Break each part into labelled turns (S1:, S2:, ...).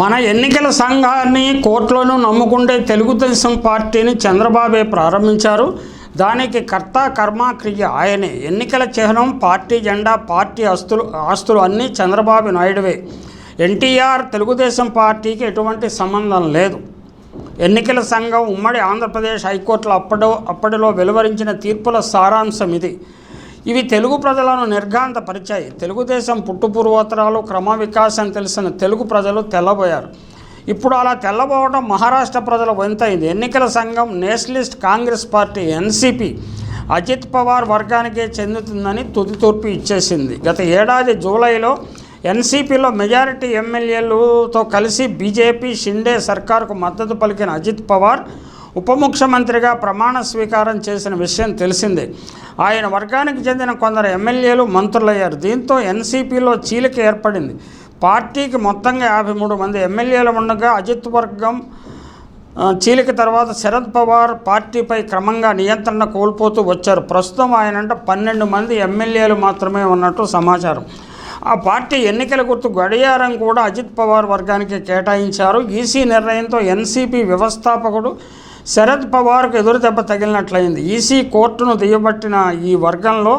S1: మన ఎన్నికల సంఘాన్ని కోర్టులోనూ నమ్ముకుంటే తెలుగుదేశం పార్టీని చంద్రబాబే ప్రారంభించారు. దానికి కర్త కర్మ క్రియ ఆయనే. ఎన్నికల చిహ్నం పార్టీ జెండా పార్టీ ఆస్తులు ఆస్తులు అన్నీ చంద్రబాబు నాయుడువే. ఎన్టీఆర్ తెలుగుదేశం పార్టీకి ఎటువంటి సంబంధం లేదు. ఎన్నికల సంఘం ఉమ్మడి ఆంధ్రప్రదేశ్ హైకోర్టులో అప్పడో అప్పటిలో వెలువరించిన తీర్పుల సారాంశం ఇది. ఇవి తెలుగు ప్రజలను నిర్ఘాంతపరిచాయి. తెలుగుదేశం పుట్టుపూర్వోత్తరాలు క్రమ వికాసం తెలిసిన తెలుగు ప్రజలు తెల్లబోయారు. ఇప్పుడు అలా తెల్లబోవడం మహారాష్ట్ర ప్రజల వంతైంది ఎన్నికల సంఘం నేషనలిస్ట్ కాంగ్రెస్ పార్టీ ఎన్సీపీ అజిత్ పవార్ వర్గానికే చెందుతుందని తుది తూర్పు ఇచ్చేసింది. గత ఏడాది జూలైలో ఎన్సీపీలో మెజారిటీ ఎమ్మెల్యేలతో కలిసి బీజేపీ షిండే సర్కార్కు మద్దతు పలికిన అజిత్ పవార్ ఉప ముఖ్యమంత్రిగా ప్రమాణ స్వీకారం చేసిన విషయం తెలిసిందే. ఆయన వర్గానికి చెందిన కొందరు ఎమ్మెల్యేలు మంత్రులయ్యారు. దీంతో ఎన్సీపీలో చీలిక ఏర్పడింది. పార్టీకి మొత్తంగా యాభై మూడు మంది ఎమ్మెల్యేలు ఉండగా అజిత్ వర్గం చీలిక తర్వాత శరద్ పవార్ పార్టీపై క్రమంగా నియంత్రణ కోల్పోతూ వచ్చారు. ప్రస్తుతం ఆయనంట పన్నెండు మంది ఎమ్మెల్యేలు మాత్రమే ఉన్నట్టు సమాచారం. ఆ పార్టీ ఎన్నికల గుర్తు గడియారం కూడా అజిత్ పవార్ వర్గానికి కేటాయించారు. ఈసీ నిర్ణయంతో ఎన్సీపీ వ్యవస్థాపకుడు శరద్ పవార్కు ఎదురుదెబ్బ తగిలినట్లయింది. ఈసీ కోర్టును దియబట్టిన ఈ వర్గంలో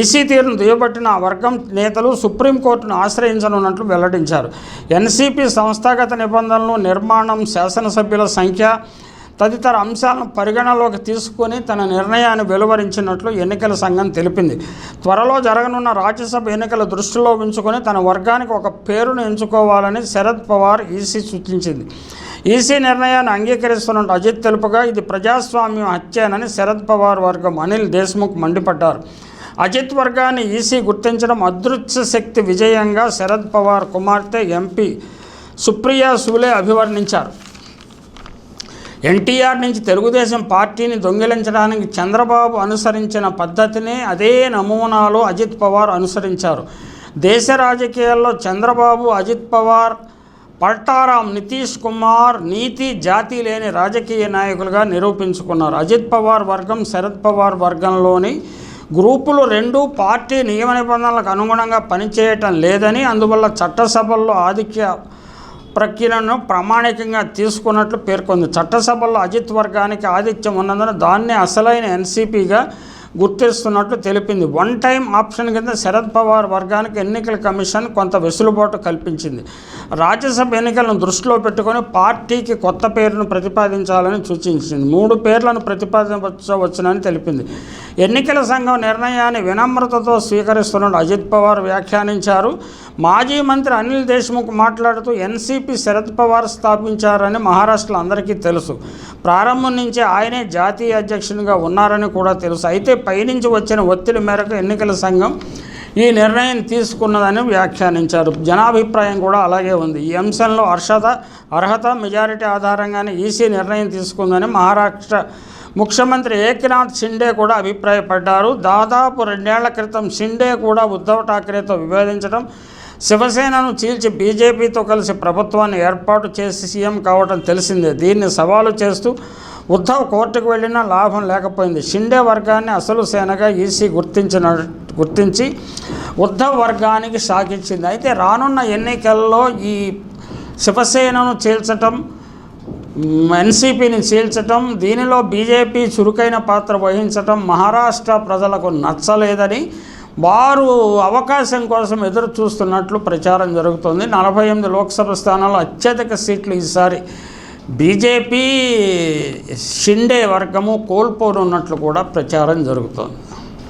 S1: ఈసీ తీరును దియబట్టిన ఆ వర్గం నేతలు సుప్రీంకోర్టును ఆశ్రయించనున్నట్లు వెల్లడించారు. ఎన్సీపీ సంస్థాగత నిబంధనలు నిర్మాణం శాసనసభ్యుల సంఖ్య తదితర అంశాలను పరిగణలోకి తీసుకొని తన నిర్ణయాన్ని వెలువరించినట్లు ఎన్నికల సంఘం తెలిపింది. త్వరలో జరగనున్న రాజ్యసభ ఎన్నికల దృష్టిలో ఉంచుకొని తన వర్గానికి ఒక పేరును ఎంచుకోవాలని శరద్ పవార్ ఈసీ సూచించింది. ఈసీ నిర్ణయాన్ని అంగీకరిస్తున్నట్టు అజిత్ తెలుపుగా ఇది ప్రజాస్వామ్యం హత్యేనని శరద్ పవార్ వర్గం అనిల్ దేశ్ముఖ్ మండిపడ్డారు. అజిత్ వర్గాన్ని ఈసీ గుర్తించడం అదృశ్య శక్తి విజయంగా శరద్ పవార్ కుమార్తె ఎంపీ సుప్రియా సూలే అభివర్ణించారు. ఎన్టీఆర్ నుంచి తెలుగుదేశం పార్టీని దొంగిలించడానికి చంద్రబాబు అనుసరించిన పద్ధతినే అదే నమూనాలో అజిత్ పవార్ అనుసరించారు. దేశ రాజకీయాల్లో చంద్రబాబు అజిత్ పవార్ పల్టారాం నితీష్ కుమార్ నీతి జాతి లేని రాజకీయ నాయకులుగా నిరూపించుకున్నారు. అజిత్ పవార్ వర్గం శరద్ పవార్ వర్గంలోని గ్రూపులు రెండు పార్టీ నియమ నిబంధనలకు అనుగుణంగా పనిచేయటం లేదని అందువల్ల చట్టసభల్లో ఆధిక్య ప్రక్రియను ప్రామాణికంగా తీసుకున్నట్లు పేర్కొంది. చట్టసభల్లో అజిత్ వర్గానికి ఆధిత్యం ఉన్నందున దాన్నే అసలైన ఎన్సీపీగా గుర్తిస్తున్నట్లు తెలిపింది. వన్ టైం ఆప్షన్ కింద శరద్ పవార్ వర్గానికి ఎన్నికల కమిషన్ కొంత వెసులుబాటు కల్పించింది. రాజ్యసభ ఎన్నికలను దృష్టిలో పెట్టుకొని పార్టీకి కొత్త పేరును ప్రతిపాదించాలని సూచించింది. మూడు పేర్లను ప్రతిపాదించవచ్చునని తెలిపింది. ఎన్నికల సంఘం నిర్ణయాన్ని వినమ్రతతో స్వీకరిస్తున్నట్టు అజిత్ పవార్ వ్యాఖ్యానించారు. మాజీ మంత్రి అనిల్ దేశ్ముఖ్ మాట్లాడుతూ ఎన్సీపీ శరద్ పవార్ స్థాపించారని మహారాష్ట్రలో అందరికీ తెలుసు. ప్రారంభం నుంచే ఆయనే జాతీయ అధ్యక్షునిగా ఉన్నారని కూడా తెలుసు. అయితే పైనుంచి వచ్చిన ఒత్తిడి మేరకు ఎన్నికల సంఘం ఈ నిర్ణయం తీసుకున్నదని వ్యాఖ్యానించారు. జనాభిప్రాయం కూడా అలాగే ఉంది. ఈ అంశంలో అర్హత అర్హత మెజారిటీ ఆధారంగానే ఈసీ నిర్ణయం తీసుకుందని మహారాష్ట్ర ముఖ్యమంత్రి ఏకనాథ్ షిండే కూడా అభిప్రాయపడ్డారు. దాదాపు రెండేళ్ళ క్రితం షిండే కూడా ఉద్ధవ్ ఠాక్రేతో విభేదించడం శివసేనను చీల్చి బీజేపీతో కలిసి ప్రభుత్వాన్ని ఏర్పాటు చేసి సీఎం కావటం తెలిసిందే. దీన్ని సవాలు చేస్తూ ఉద్ధవ్ కోర్టుకు వెళ్ళినా లాభం లేకపోయింది. షిండే వర్గాన్ని అసలు సేనగా ఈసీ గుర్తించిన గుర్తించి ఉద్ధవ్ వర్గానికి సాగించింది. అయితే రానున్న ఎన్నికల్లో ఈ శివసేనను చీల్చటం ఎన్సీపీని చీల్చటం దీనిలో బీజేపీ చురుకైన పాత్ర వహించటం మహారాష్ట్ర ప్రజలకు నచ్చలేదని వారు అవకాశం కోసం ఎదురు చూస్తున్నట్లు ప్రచారం జరుగుతుంది. నలభై ఎనిమిది లోక్సభ స్థానాల్లో అత్యధిక సీట్లు ఈసారి బీజేపీ షిండే వర్గము కోల్పోనున్నట్లు కూడా ప్రచారం జరుగుతోంది.